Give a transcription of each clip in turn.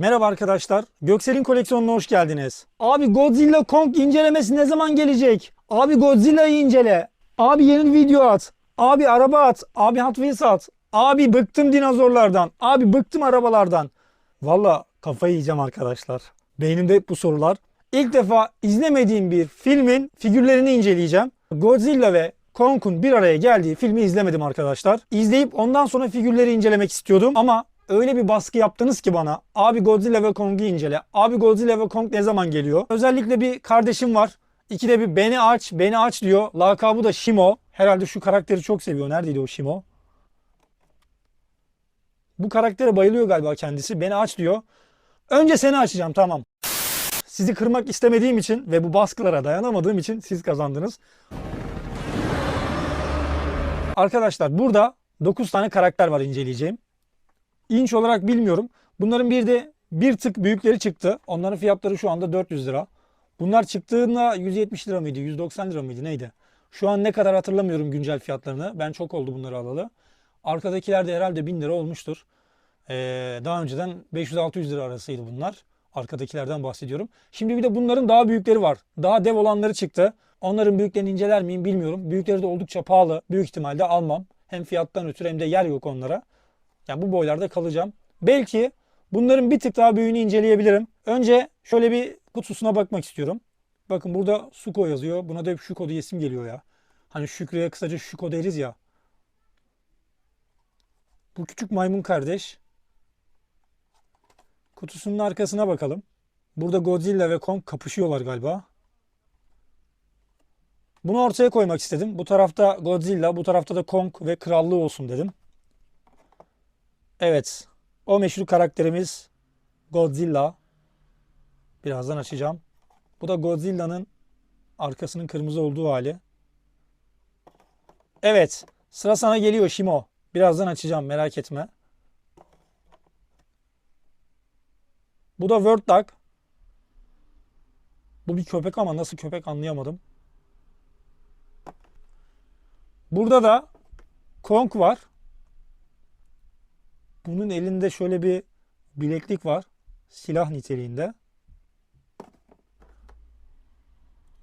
Merhaba arkadaşlar. Göksel'in koleksiyonuna hoş geldiniz. Abi Godzilla Kong incelemesi ne zaman gelecek? Abi Godzilla'yı incele. Abi yeni video at. Abi araba at. Abi Hot Wheels at. Abi bıktım dinozorlardan. Abi bıktım arabalardan. Valla kafayı yiyeceğim arkadaşlar. Beynimde hep bu sorular. İlk defa izlemediğim bir filmin figürlerini inceleyeceğim. Godzilla ve Kong'un bir araya geldiği filmi izlemedim arkadaşlar. İzleyip ondan sonra figürleri incelemek istiyordum ama öyle bir baskı yaptınız ki bana. Abi Godzilla ve Kong'u incele. Abi Godzilla ve Kong ne zaman geliyor? Özellikle bir kardeşim var. İkide bir beni aç, beni aç diyor. Lakabı da Shimo. Herhalde şu karakteri çok seviyor. Neredeydi o Shimo? Bu karaktere bayılıyor galiba kendisi. Beni aç diyor. Önce seni açacağım tamam. Sizi kırmak istemediğim için ve bu baskılara dayanamadığım için siz kazandınız. Arkadaşlar burada 9 tane karakter var inceleyeceğim. İnç olarak bilmiyorum. Bunların bir de bir tık büyükleri çıktı. Onların fiyatları şu anda 400 lira. Bunlar çıktığında 170 lira mıydı? 190 lira mıydı? Neydi? Şu an ne kadar hatırlamıyorum güncel fiyatlarını. Ben çok oldu bunları alalı. Arkadakiler de herhalde 1000 lira olmuştur. Ee, daha önceden 500-600 lira arasıydı bunlar. Arkadakilerden bahsediyorum. Şimdi bir de bunların daha büyükleri var. Daha dev olanları çıktı. Onların büyüklerini inceler miyim bilmiyorum. Büyükleri de oldukça pahalı. Büyük ihtimalle almam. Hem fiyattan ötürü hem de yer yok onlara. Yani bu boylarda kalacağım. Belki bunların bir tık daha büyüğünü inceleyebilirim. Önce şöyle bir kutusuna bakmak istiyorum. Bakın burada Suko yazıyor. Buna da hep Şuko diye isim geliyor ya. Hani Şükrü'ye kısaca Şuko deriz ya. Bu küçük maymun kardeş. Kutusunun arkasına bakalım. Burada Godzilla ve Kong kapışıyorlar galiba. Bunu ortaya koymak istedim. Bu tarafta Godzilla, bu tarafta da Kong ve krallığı olsun dedim. Evet. O meşhur karakterimiz Godzilla. Birazdan açacağım. Bu da Godzilla'nın arkasının kırmızı olduğu hali. Evet. Sıra sana geliyor Shimo. Birazdan açacağım merak etme. Bu da Word Dog. Bu bir köpek ama nasıl köpek anlayamadım. Burada da Kong var. Bunun elinde şöyle bir bileklik var. Silah niteliğinde.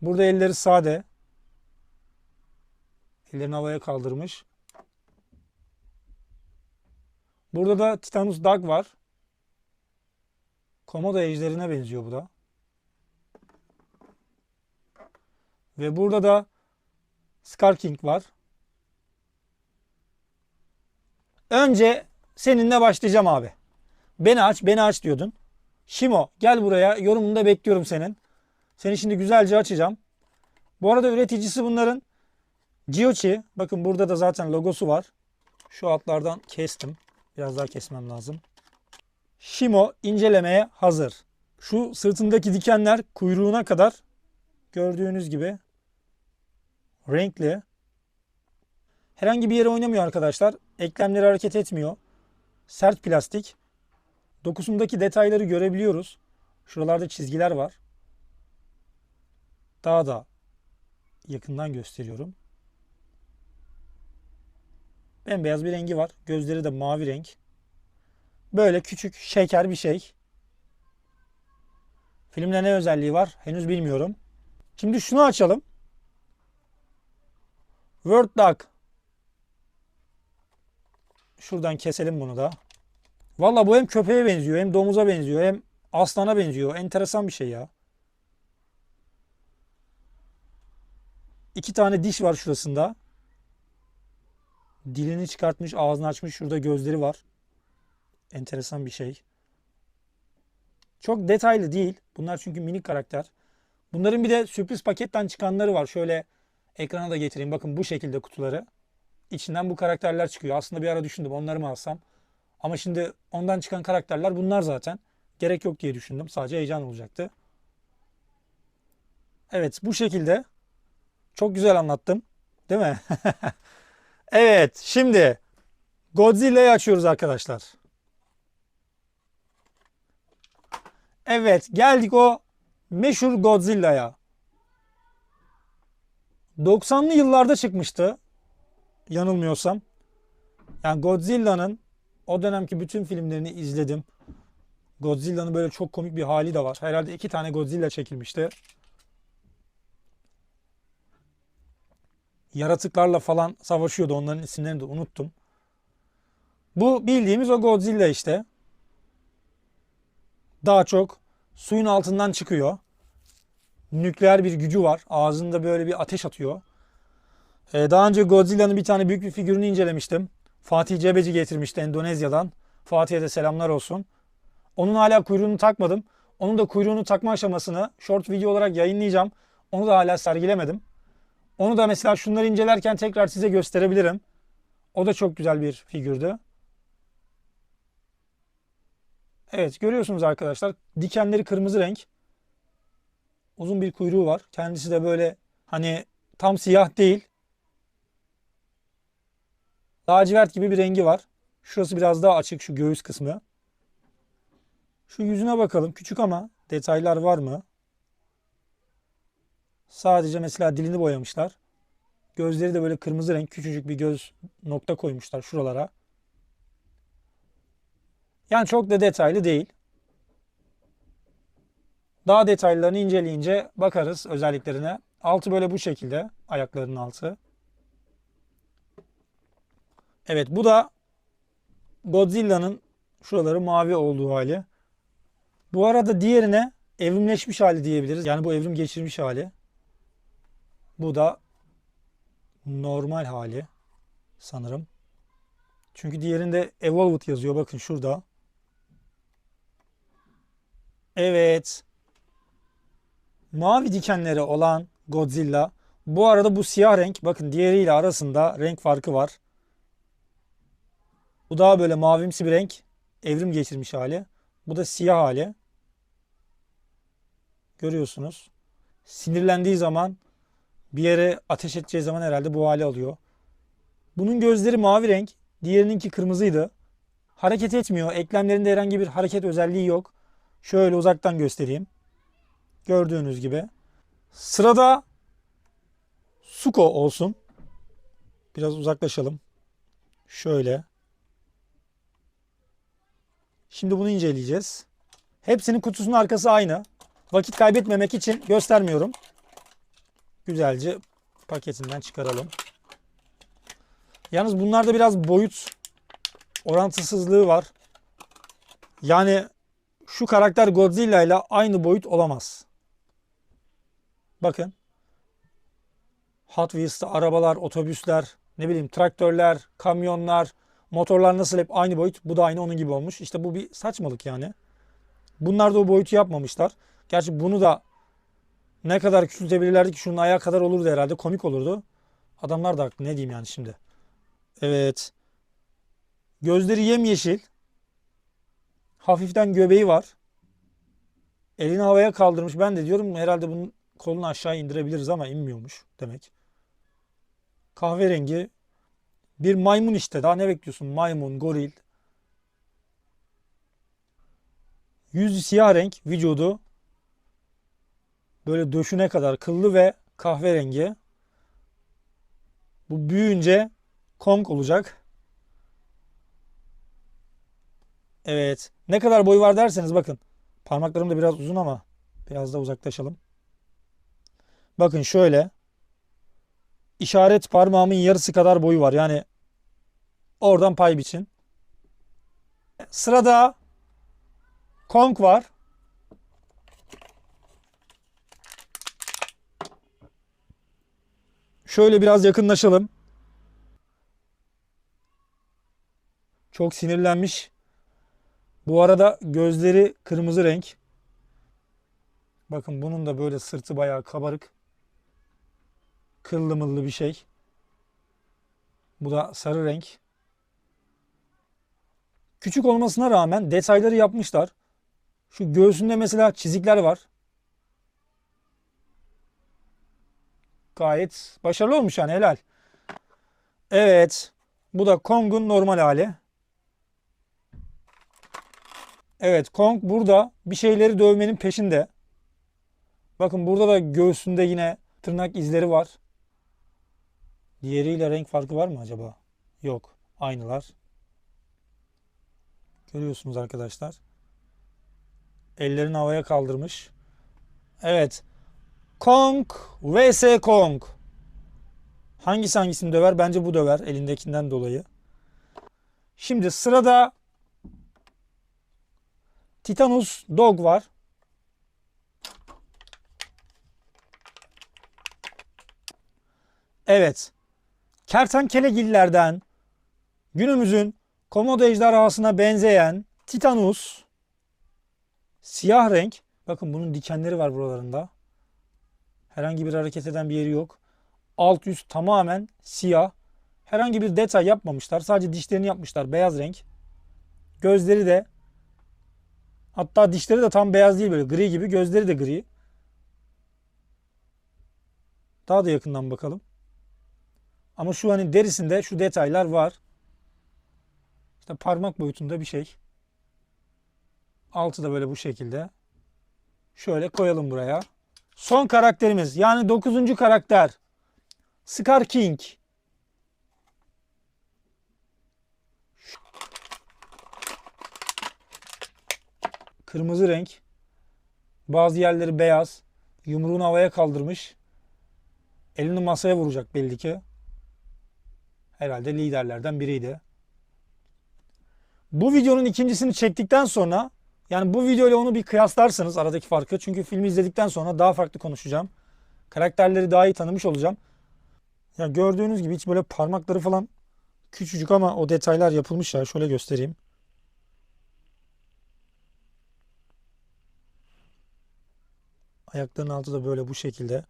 Burada elleri sade. Ellerini havaya kaldırmış. Burada da Titanus Dog var. Komodo ejderine benziyor bu da. Ve burada da Scar King var. Önce seninle başlayacağım abi. Beni aç, beni aç diyordun. Shimo gel buraya. Yorumunda bekliyorum senin. Seni şimdi güzelce açacağım. Bu arada üreticisi bunların Giochi. Bakın burada da zaten logosu var. Şu altlardan kestim. Biraz daha kesmem lazım. Shimo incelemeye hazır. Şu sırtındaki dikenler kuyruğuna kadar gördüğünüz gibi renkli. Herhangi bir yere oynamıyor arkadaşlar. Eklemleri hareket etmiyor. Sert plastik. Dokusundaki detayları görebiliyoruz. Şuralarda çizgiler var. Daha da yakından gösteriyorum. Bembeyaz bir rengi var. Gözleri de mavi renk. Böyle küçük şeker bir şey. Filmde ne özelliği var henüz bilmiyorum. Şimdi şunu açalım. Word Doc. Şuradan keselim bunu da. Valla bu hem köpeğe benziyor hem domuza benziyor hem aslana benziyor. Enteresan bir şey ya. İki tane diş var şurasında. Dilini çıkartmış, ağzını açmış. Şurada gözleri var. Enteresan bir şey. Çok detaylı değil. Bunlar çünkü minik karakter. Bunların bir de sürpriz paketten çıkanları var. Şöyle ekrana da getireyim. Bakın bu şekilde kutuları. İçinden bu karakterler çıkıyor. Aslında bir ara düşündüm onları mı alsam. Ama şimdi ondan çıkan karakterler bunlar zaten. Gerek yok diye düşündüm. Sadece heyecan olacaktı. Evet bu şekilde. Çok güzel anlattım. Değil mi? evet şimdi Godzilla'yı açıyoruz arkadaşlar. Evet geldik o meşhur Godzilla'ya. 90'lı yıllarda çıkmıştı. Yanılmıyorsam. Yani Godzilla'nın o dönemki bütün filmlerini izledim. Godzilla'nın böyle çok komik bir hali de var. Herhalde iki tane Godzilla çekilmişti. Yaratıklarla falan savaşıyordu. Onların isimlerini de unuttum. Bu bildiğimiz o Godzilla işte. Daha çok suyun altından çıkıyor. Nükleer bir gücü var. Ağzında böyle bir ateş atıyor. Ee, daha önce Godzilla'nın bir tane büyük bir figürünü incelemiştim. Fatih Cebeci getirmişti Endonezya'dan. Fatih'e de selamlar olsun. Onun hala kuyruğunu takmadım. Onun da kuyruğunu takma aşamasını short video olarak yayınlayacağım. Onu da hala sergilemedim. Onu da mesela şunları incelerken tekrar size gösterebilirim. O da çok güzel bir figürdü. Evet görüyorsunuz arkadaşlar. Dikenleri kırmızı renk. Uzun bir kuyruğu var. Kendisi de böyle hani tam siyah değil. Lacivert gibi bir rengi var. Şurası biraz daha açık şu göğüs kısmı. Şu yüzüne bakalım. Küçük ama detaylar var mı? Sadece mesela dilini boyamışlar. Gözleri de böyle kırmızı renk. Küçücük bir göz nokta koymuşlar şuralara. Yani çok da detaylı değil. Daha detaylarını inceleyince bakarız özelliklerine. Altı böyle bu şekilde. Ayaklarının altı. Evet bu da Godzilla'nın şuraları mavi olduğu hali. Bu arada diğerine evrimleşmiş hali diyebiliriz. Yani bu evrim geçirmiş hali. Bu da normal hali sanırım. Çünkü diğerinde evolved yazıyor. Bakın şurada. Evet. Mavi dikenleri olan Godzilla. Bu arada bu siyah renk. Bakın diğeriyle arasında renk farkı var. Bu daha böyle mavimsi bir renk. Evrim geçirmiş hali. Bu da siyah hali. Görüyorsunuz. Sinirlendiği zaman bir yere ateş edeceği zaman herhalde bu hali alıyor. Bunun gözleri mavi renk. Diğerininki kırmızıydı. Hareket etmiyor. Eklemlerinde herhangi bir hareket özelliği yok. Şöyle uzaktan göstereyim. Gördüğünüz gibi. Sırada Suko olsun. Biraz uzaklaşalım. Şöyle. Şimdi bunu inceleyeceğiz. Hepsinin kutusunun arkası aynı. Vakit kaybetmemek için göstermiyorum. Güzelce paketinden çıkaralım. Yalnız bunlarda biraz boyut orantısızlığı var. Yani şu karakter Godzilla ile aynı boyut olamaz. Bakın. Hot Wheels'ta arabalar, otobüsler, ne bileyim traktörler, kamyonlar, motorlar nasıl hep aynı boyut. Bu da aynı onun gibi olmuş. İşte bu bir saçmalık yani. Bunlar da o boyutu yapmamışlar. Gerçi bunu da ne kadar küçültebilirlerdi ki şunun ayağı kadar olurdu herhalde. Komik olurdu. Adamlar da. Ne diyeyim yani şimdi. Evet. Gözleri yemyeşil. Hafiften göbeği var. Elini havaya kaldırmış. Ben de diyorum herhalde bunun kolunu aşağı indirebiliriz ama inmiyormuş demek. Kahverengi. Bir maymun işte. Daha ne bekliyorsun? Maymun, goril. Yüzü siyah renk. Vücudu böyle döşüne kadar kıllı ve kahverengi. Bu büyüyünce Kong olacak. Evet. Ne kadar boyu var derseniz bakın. Parmaklarım da biraz uzun ama biraz da uzaklaşalım. Bakın şöyle. İşaret parmağımın yarısı kadar boyu var. Yani oradan pay biçin. Sırada Kong var. Şöyle biraz yakınlaşalım. Çok sinirlenmiş. Bu arada gözleri kırmızı renk. Bakın bunun da böyle sırtı bayağı kabarık. Kıllı mıllı bir şey. Bu da sarı renk. Küçük olmasına rağmen detayları yapmışlar. Şu göğsünde mesela çizikler var. Gayet başarılı olmuş yani helal. Evet. Bu da Kong'un normal hali. Evet Kong burada bir şeyleri dövmenin peşinde. Bakın burada da göğsünde yine tırnak izleri var. Diğeriyle renk farkı var mı acaba? Yok. Aynılar. Görüyorsunuz arkadaşlar. Ellerini havaya kaldırmış. Evet. Kong vs Kong. Hangisi hangisini döver? Bence bu döver elindekinden dolayı. Şimdi sırada Titanus Dog var. Evet. Kertenkelegillerden günümüzün komodo ejderhasına benzeyen Titanus siyah renk. Bakın bunun dikenleri var buralarında. Herhangi bir hareket eden bir yeri yok. Alt üst tamamen siyah. Herhangi bir detay yapmamışlar. Sadece dişlerini yapmışlar. Beyaz renk. Gözleri de hatta dişleri de tam beyaz değil böyle gri gibi. Gözleri de gri. Daha da yakından bakalım. Ama şu hani derisinde şu detaylar var. İşte parmak boyutunda bir şey. Altı da böyle bu şekilde. Şöyle koyalım buraya. Son karakterimiz yani dokuzuncu karakter. Scar King. Kırmızı renk. Bazı yerleri beyaz. Yumruğunu havaya kaldırmış. Elini masaya vuracak belli ki. Herhalde liderlerden biriydi. Bu videonun ikincisini çektikten sonra yani bu video ile onu bir kıyaslarsınız aradaki farkı. Çünkü filmi izledikten sonra daha farklı konuşacağım. Karakterleri daha iyi tanımış olacağım. Ya gördüğünüz gibi hiç böyle parmakları falan küçücük ama o detaylar yapılmış ya. Şöyle göstereyim. Ayaklarının altı da böyle bu şekilde.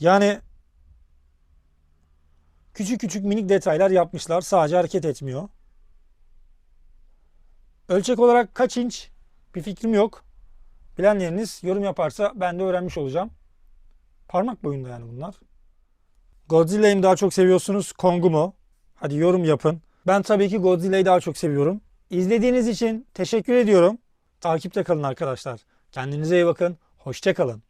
Yani küçük küçük minik detaylar yapmışlar. Sadece hareket etmiyor. Ölçek olarak kaç inç bir fikrim yok. Bilenleriniz yorum yaparsa ben de öğrenmiş olacağım. Parmak boyunda yani bunlar. Godzilla'yı daha çok seviyorsunuz? Kong'u mu? Hadi yorum yapın. Ben tabii ki Godzilla'yı daha çok seviyorum. İzlediğiniz için teşekkür ediyorum. Takipte kalın arkadaşlar. Kendinize iyi bakın. Hoşça kalın.